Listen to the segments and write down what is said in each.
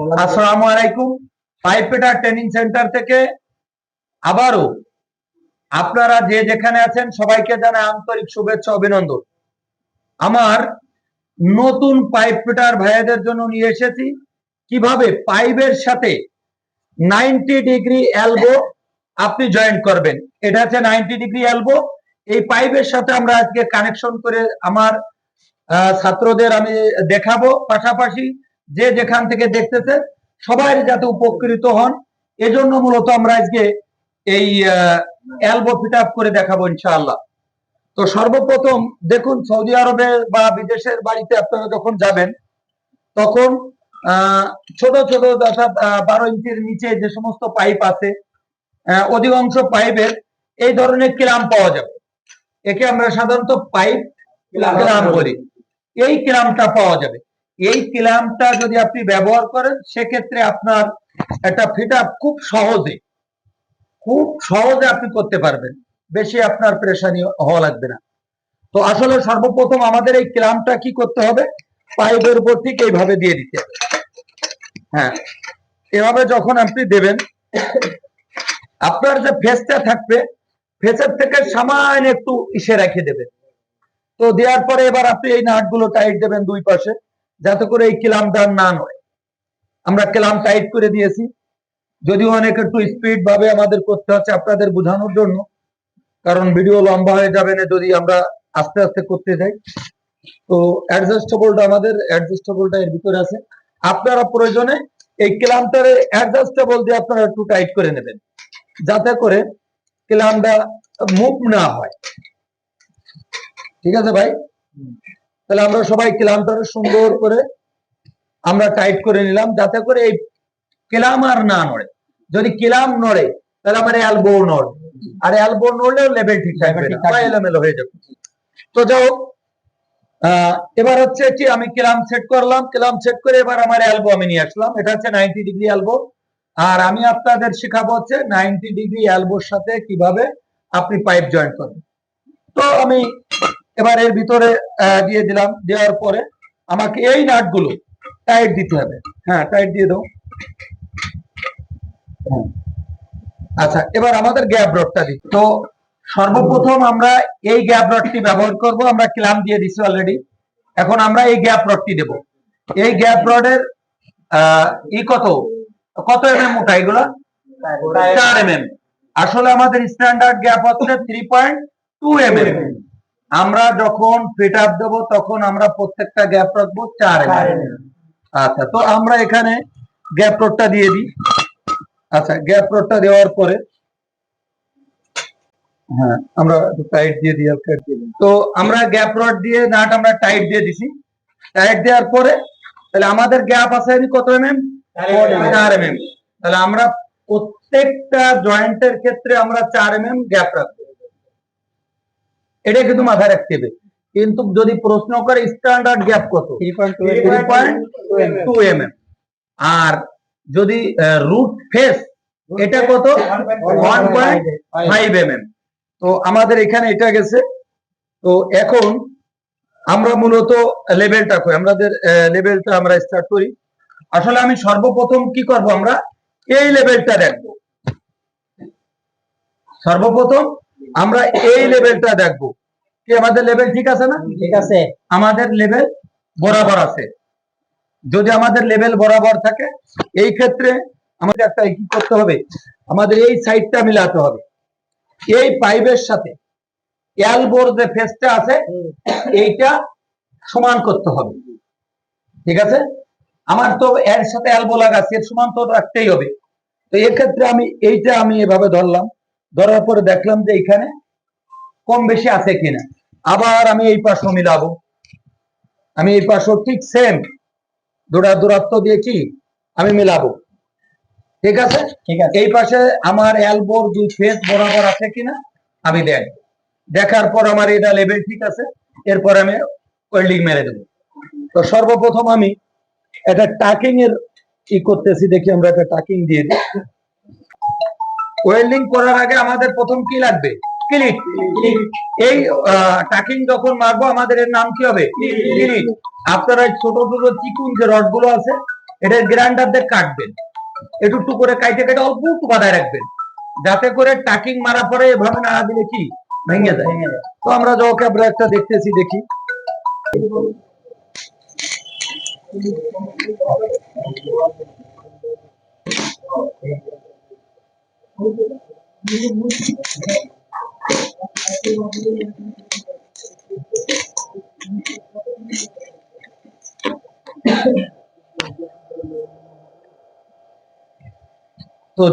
আসসালামু আলাইকুম। Pipe training centre থেকে আবারও আপনারা যে যেখানে আছেন সবাইকে জানাই আন্তরিক শুভেচ্ছা, অভিনন্দন। আমার নতুন পাইপ ফিটার ভাইয়াদের জন্য নিয়ে এসেছি। কীভাবে? পাইপের সাথে নাইনটি ডিগ্রি এলবো আপনি জয়েন করবেন। এটা হচ্ছে নাইনটি ডিগ্রি এলবো এই পাইপের সাথে আমরা আজকে কানেকশন করে আমার ছাত্রদের আমি দেখাবো। পাশাপাশি যে যেখান থেকে দেখতেছে, সবাই যাতে উপকৃত হন। এজন্য মূলত আমরা আজকে এই অ্যালবো ফিট আপ করে দেখাবো ইনশাআল্লাহ। তো সর্বপ্রথম দেখুন, সৌদি আরবে বা বিদেশের বাড়িতে আপনারা যখন যাবেন, তখন ছোট ছোট অর্থাৎ বারো ইঞ্চির নিচে যে সমস্ত পাইপ আছে অধিকাংশ পাইপের এই ধরনের কিলাম পাওয়া যাবে। একে আমরা সাধারণত পাইপ কিলাম বলি। এই কিলামটা পাওয়া যাবে। এই কিলামটা যদি আপনি ব্যবহার করেন, সেক্ষেত্রে আপনার একটা ফিট খুব সহজে খুব সহজে আপনি করতে পারবেন। বেশি আপনার প্রেশানি হওয়া লাগবে না। তো আসলে সর্বপ্রথম আমাদের এই ক্লামটা কি করতে হবে? পাইপের উপর ঠিক এইভাবে দিয়ে দিতে হবে। হ্যাঁ এভাবে যখন আপনি দেবেন, আপনার যে ফেসটা থাকবে ফেসের থেকে সামান্য একটু ইসে রেখে দেবেন। তো দেওয়ার পরে এবার আপনি এই নাটগুলো টাইট দেবেন দুই পাশে। যাতে করে এই ক্লামটা না নয়। আমরা ক্লাম টাইট করে দিয়েছি। যদিও অনেক একটু স্পিড ভাবে আমাদের করতে হচ্ছে আপনাদের বোঝানোর জন্য, কারণ ভিডিও লম্বা হয়ে যাবে না যদি আমরা আস্তে আস্তে করতে যাই। তো অ্যাডজাস্টেবলটা আমাদের অ্যাডজাস্টেবলটা এর ভিতরে আছে। আপনারা প্রয়োজনে এই ক্লামটারে অ্যাডজাস্টেবল দিয়ে আপনারা একটু টাইট করে নেবেন, যাতে করে ক্লামটা মুভ না হয়। ঠিক আছে ভাই? তাহলে আমরা সবাই ক্লামটারে সুন্দর করে আমরা টাইট করে নিলাম যাতে করে এই কেলাম আর না নড়ে। যদি কেলাম নড়ে তাহলে আমার অ্যালবো নড়ে। আর অ্যালবো নড়লেও লেভেল ঠিক থাকবে না এলোমেলো হয়ে যাবে। তো যাও আহ, এবার হচ্ছে কি আমি কেলাম সেট করলাম। কেলাম সেট করে এবার আমার এলবো আমি নিয়ে আসলাম। এটা হচ্ছে নাইনটি ডিগ্রি এলবো আর আমি আপনাদের শেখাবো হচ্ছে নাইনটি ডিগ্রি অ্যালবোর সাথে কীভাবে আপনি পাইপ জয়েন্ট করেন। তো আমি এবার এর ভিতরে দিয়ে দিলাম। দেওয়ার পরে আমাকে এই নাটগুলো টাইট দিতে হবে। হ্যাঁ টাইট দিয়ে দাও। হ্যাঁ। আচ্ছা এবার আমাদের গ্যাপ রডটা দিই। তো সর্বপ্রথম আমরা এই গ্যাপ রডটি ব্যবহার করব। আমরা ক্লাম দিয়ে দিছি অলরেডি এখন আমরা এই গ্যাপ রডটি দেব। এই গ্যাপ রডের ই কত? কত এমএম মোটা এগুলা? চার এমএম আসলে আমাদের স্ট্যান্ডার্ড গ্যাপ হচ্ছে থ্রি পয়েন্ট টু এমএম আমরা যখন ফিট আপ দেবো তখন আমরা প্রত্যেকটা গ্যাপ রাখব চার আচ্ছা তো আমরা এখানে গ্যাপ রডটা দিয়ে দিই। আচ্ছা গ্যাপ রডটা দেওয়ার পরে হ্যাঁ আমরা টাইট দিয়ে দিই তো আমরা গ্যাপ রড দিয়ে নাট আমরা টাইট দিয়ে দিছি। টাইট দেওয়ার পরে তাহলে আমাদের গ্যাপ আছে কত এমএম চার এমএম তাহলে আমরা প্রত্যেকটা জয়েন্টের ক্ষেত্রে আমরা চার এমএম গ্যাপ রাখব। এটা কিন্তু মাথায় রাখতে হবে। কিন্তু যদি প্রশ্ন করে স্ট্যান্ডার্ড গ্যাপ কত? টু এমএম আর যদি রুট ফেস এটা কত? ওয়ান পয়েন্ট ফাইভ তো আমাদের এখানে এটা গেছে। তো এখন আমরা মূলত লেভেলটা করি আমাদের লেভেলটা আমরা স্টার্ট করি। আসলে আমি সর্বপ্রথম কি করব আমরা? এই লেভেলটা দেখব। সর্বপ্রথম আমরা এই লেভেলটা দেখব। কি আমাদের লেভেল ঠিক আছে না? ঠিক আছে। আমাদের লেভেল বরাবর আছে। যদি আমাদের লেভেল বরাবর থাকে এই ক্ষেত্রে আমাদের একটা কি করতে হবে? আমাদের এই সাইডটা মিলাতে হবে। এই পাইপের সাথে এলবোর যে ফেসটা আছে এইটা সমান করতে হবে। ঠিক আছে? আমার তো এর সাথে এলবো লাগাচ্ছে এর সমান তো রাখতেই হবে। তো এক্ষেত্রে আমি এইটা আমি এভাবে ধরলাম। ধরার পরে দেখলাম যে এখানে কম বেশি আছে কিনা। আবার আমি এই পাশও মিলাবো। আমি এই পাশও ঠিক সেম দুটা দূরত্ব দিয়ে কি? আমি মিলাবো। ঠিক আছে? ঠিক আছে। এই পাশে আমার এলবোর দুই ফেস বরাবর আছে কিনা আমি দেখ। দেখার পর আমার এটা লেভেল ঠিক আছে এরপর আমি ওয়েল্ডিং মেরে দেবো। তো সর্বপ্রথম আমি একটা টাকিং এর ই করতেছি দেখি আমরা একটা টাকিং দিয়ে দিই। ওয়েল্ডিং করার আগে আমাদের প্রথম কি লাগবে? ক্লিক এই টাকিং যখন মারবো, আমাদের এর নাম কি হবে? ক্লিক আপনারা ছোট ছোট চিকুন যে রডগুলো আছে, এটা গ্রাইন্ডার দিয়ে কাটবেন। একটু করে কাইটে কেটে অল্প একটু বাদায় রাখবেন। যাতে করে টাকিং মারা পরে এভাবে না দিলে কি? ভেঙে যায়। তো আমরা যখন আমরা একটা দেখতেছি, দেখি। তো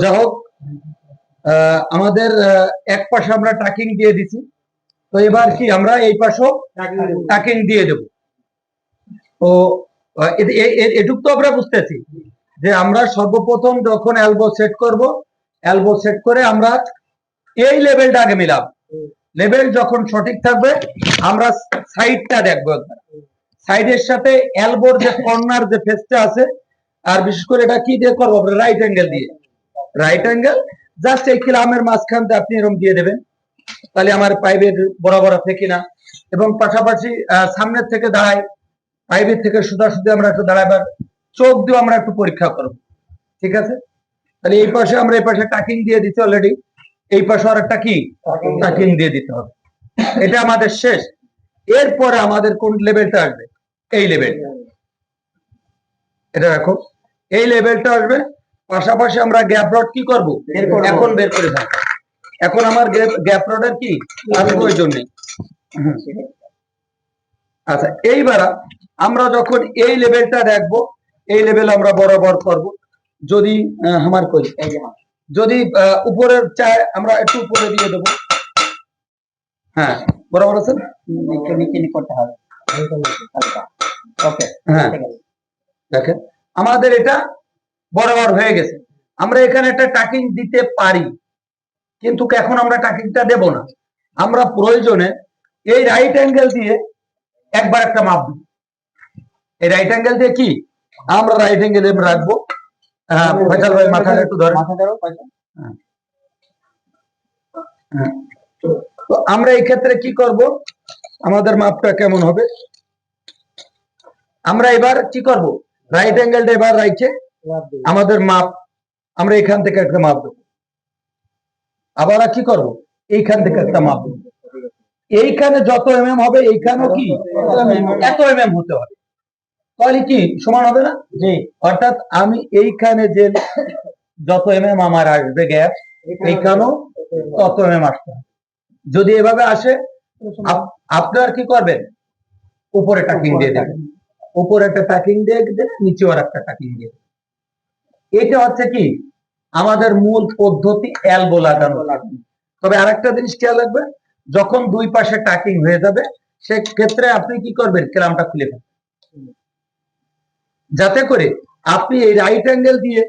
যা হোক আমাদের এক পাশে আমরা টাকিং দিয়ে দিছি। তো এবার কি আমরা এই পাশেও টাকিং দিয়ে দেব। তো এটুক তো আমরা বুঝতেছি যে আমরা সর্বপ্রথম যখন এলবো সেট করব এলবো সেট করে আমরা এই লেভেলটা আগে মিলাব লেভেল যখন সঠিক থাকবে, আমরা সাইডটা দেখব একবার। সাইডের সাথে এলবোর যে কর্নার যে ফেসটা আছে, আর বিশেষ করে এটা কি দিয়ে করব রাইট অ্যাঙ্গেল দিয়ে। রাইট অ্যাঙ্গেল জাস্ট এই কিলামের মাঝখান দিয়ে আপনি এরকম দিয়ে দেবেন। তাহলে আমার পাইপের বরাবর আছে কিনা? এবং পাশাপাশি সামনের থেকে দাঁড়াই, পাইপের থেকে সুদা সুদে আমরা একটু দাঁড়াবার চোখ দিয়ে আমরা একটু পরীক্ষা করব। ঠিক আছে? তাহলে এই পাশে আমরা এই পাশে টাকিং দিয়ে দিতে অলরেডি এই পাশে আর একটা কি? টাকিং দিয়ে দিতে হবে। এটা আমাদের শেষ। এরপরে আমাদের কোন লেভেলটা আসবে? এই লেভেলটা এটা রাখো এই লেভেলটা আসবে। পাশাপাশি আমরা গ্যাপ রড কি করব? এখন বের করে থাকব এখন আমার গ্যাপ রডের কি? আর প্রয়োজন নেই। আচ্ছা এইবার আমরা যখন এই লেভেলটা দেখব এই লেভেল আমরা বরাবর করব। যদি আহ, আমার করি যদি উপরের চায় আমরা একটু উপরে দিয়ে দেবো। হ্যাঁ বরাবর আছে? নিচে নিচে করতে হবে। ওকে হ্যাঁ। দেখেন আমাদের এটা বরাবর হয়ে গেছে। আমরা এখানে একটা টাকিং দিতে পারি কিন্তু এখন আমরা টাকিংটা দেব না। আমরা প্রয়োজনে এই রাইট অ্যাঙ্গেল দিয়ে একবার একটা মাপ দিই। এই রাইট অ্যাঙ্গেল দিয়ে কি? আমরা রাইট অ্যাঙ্গেল রাখব। হ্যাঁ ফয়সাল ভাই মাথাটা একটু ধরে। মাথা ধরো পয়সা। হ্যাঁ। তো আমরা এই ক্ষেত্রে কি করব? আমাদের মাপটা কেমন হবে? আমরা এবার কি করব? রাইট অ্যাঙ্গেলটা এবার রাইটে আমাদের মাপ আমরা এখান থেকে একটা মাপ দেবো। আবার কি করব? এইখান থেকে একটা মাপ দেবো। এইখানে যত এমএম হবে এইখানেও কি? এত এমএম হতে হবে। তাহলে কি সমান হবে না? জি। অর্থাৎ আমি এইখানে যে যত এমএম আমার আসবে গ্যাপ এইখানেও তত এমএম আসতে যদি এভাবে আসে আপ- আপনার কি করবেন? উপরে টাকিং দিয়ে দেবেন। উপরে একটা টাকিং দিয়ে দেবেন নিচেও আর একটা টাকিং দিয়ে এটা হচ্ছে কি? আমাদের মূল পদ্ধতি এলবো লাগানো। তবে আরেকটা জিনিস খেয়াল রাখবে যখন দুই পাশে টাকিং হয়ে যাবে সেক্ষেত্রে আপনি কি করবেন? ক্লামটা খুলে ফেলবেন। যাতে করে আপনি এই রাইট অ্যাঙ্গেল দিয়ে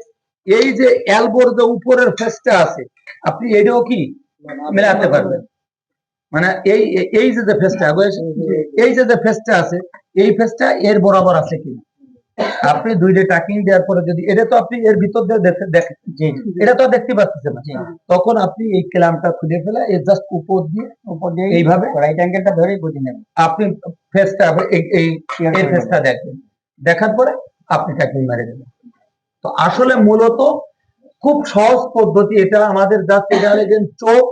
এই যে এলবোর যে উপরের ফেসটা আছে আপনি এটাও কি মেলাতে পারবেন? মানে এই এই- যে ফেসটা এই যে ফেসটা আছে এই ফেসটা এর বরাবর আছে কি আপনি দুইটা টাকিং দেওয়ার পরে যদি এটা তো আপনি এর ভিতর দিয়ে এটা তো দেখতে পাচ্ছেন না। তখন আপনি এই ক্লামটা খুলে ফেলে এর জাস্ট উপর দিয়ে উপর দিয়ে এইভাবে রাইট অ্যাঙ্গেলটা ধরেই বুঝে নেবেন। আপনি ফেসটা এই এই ফেসটা দেখবেন দেখার পরে আপনি টাকিং মেরে দেবেন তো আসলে মূলত খুব সহজ পদ্ধতি এটা আমাদের জাস্ট এটা চোখ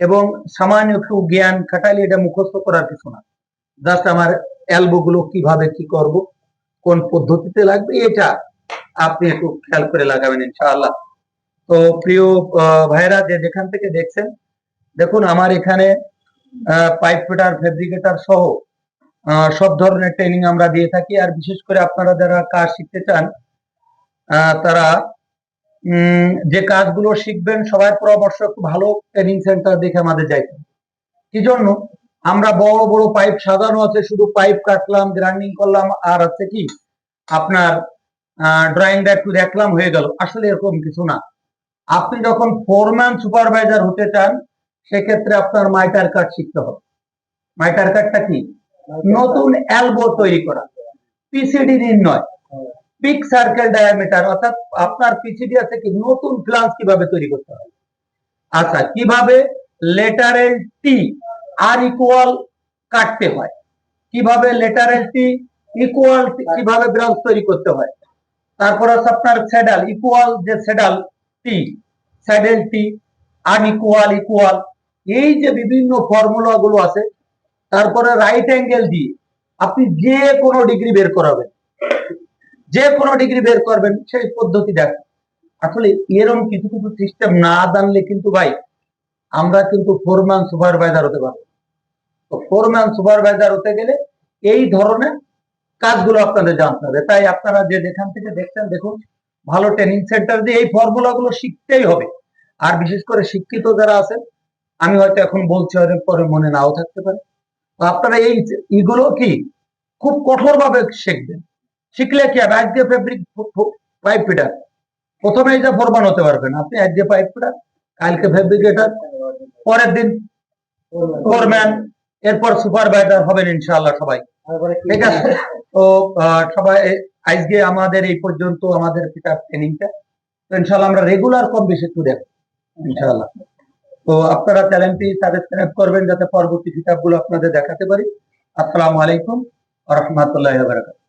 এবং সামান্য একটু জ্ঞান খাটাইলে এটা মুখস্থ করার কিছু না। জাস্ট আমার এলবো গুলো কীভাবে কি করব, কোন পদ্ধতিতে লাগবে, এটা আপনি একটু খেয়াল করে লাগাবেন ইনশাআল্লাহ। তো প্রিয় ভাইরা যে যেখান থেকে দেখছেন, দেখুন আমার এখানে পাইপ ফিটার ফেব্রিকেটার সহ সব ধরনের ট্রেনিং আমরা দিয়ে থাকি। আর বিশেষ করে আপনারা যারা কাজ শিখতে চান তারা যে কাজগুলো শিখবেন সবার পরামর্শ একটু ভালো ট্রেনিং সেন্টার দেখে আমাদের যাইতে। কি জন্য? আমরা বড় বড় পাইপ সাজানো আছে, শুধু পাইপ কাটলাম গ্রাইন্ডিং করলাম, আর হচ্ছে কি? আপনার ড্রয়িংটা একটু দেখলাম, হয়ে গেল। আসলে এরকম কিছু না। আপনি যখন ফোরম্যান সুপারভাইজার হতে চান, সেক্ষেত্রে আপনার মাইটার কাট শিখতে হবে। মাইটার কাটটা কি? নতুন অ্যালবো তৈরি করা। পিসিডি নির্ণয় পিক সার্কেল ডায়ামিটার অর্থাৎ আপনার পিসিডি আছে কি? নতুন ফ্লান্স কীভাবে তৈরি করতে হয়? আচ্ছা কীভাবে লেটারেল টি আর ইকুয়াল কাটতে হয়? কীভাবে লেটারেল টি ইকুয়াল কীভাবে ব্রাঞ্চ তৈরি করতে হয়? তারপর আছে আপনার স্যাডাল ইকুয়াল যে saddle tee saddle tee unequal equal এই যে বিভিন্ন ফর্মুলা গুলো আছে তারপরে রাইট অ্যাঙ্গেল দিয়ে আপনি যে কোনো ডিগ্রি বের করাবেন। যে কোনো ডিগ্রি বের করবেন, সেই পদ্ধতি দেখ আসলে এরকম কিছু কিছু সিস্টেম না জানলে কিন্তু ভাই, আমরা কিন্তু ফোরম্যান সুপারভাইজার হতে পারব। তো ফোরম্যান সুপারভাইজার হতে গেলে এই ধরনের কাজগুলো আপনাদের জানতে হবে। তাই আপনারা যে যেখান থেকে দেখছেন, দেখুন, ভালো ট্রেনিং সেন্টার দিয়ে এই ফর্মুলা গুলো শিখতেই হবে। আর বিশেষ করে শিক্ষিত যারা আছেন, আমি হয়তো এখন বলছি, হয়তো পরে মনে নাও থাকতে পারে। আপনারা এই এগুলো কি খুব কঠোর ভাবে শিখবেন। শিখলে কি হবে আজকে ফেব্রিক পাইপ ফিটার প্রথমে যে ফোরমান হতে পারবেন আপনি আজকে পাইপ ফিটার কালকে ফেব্রিকেটার পরের দিন ফোরম্যান এরপর সুপারভাইজার হবেন ইনশাআল্লাহ সবাই। ঠিক আছে? তো সবাই আজকে আমাদের এই পর্যন্ত আমাদের ফিটার ট্রেনিংটা তো ইনশাআল্লাহ আমরা রেগুলার কম বেশি একটু দেখব ইনশাআল্লাহ। তো আপনারা চ্যানেলটি সাবস্ক্রাইব করবেন যাতে পরবর্তী কিতাবগুলো আপনাদের দেখাতে পারি। আসসালামু আলাইকুম রহমতুল্লাহ বারাকাতুহু।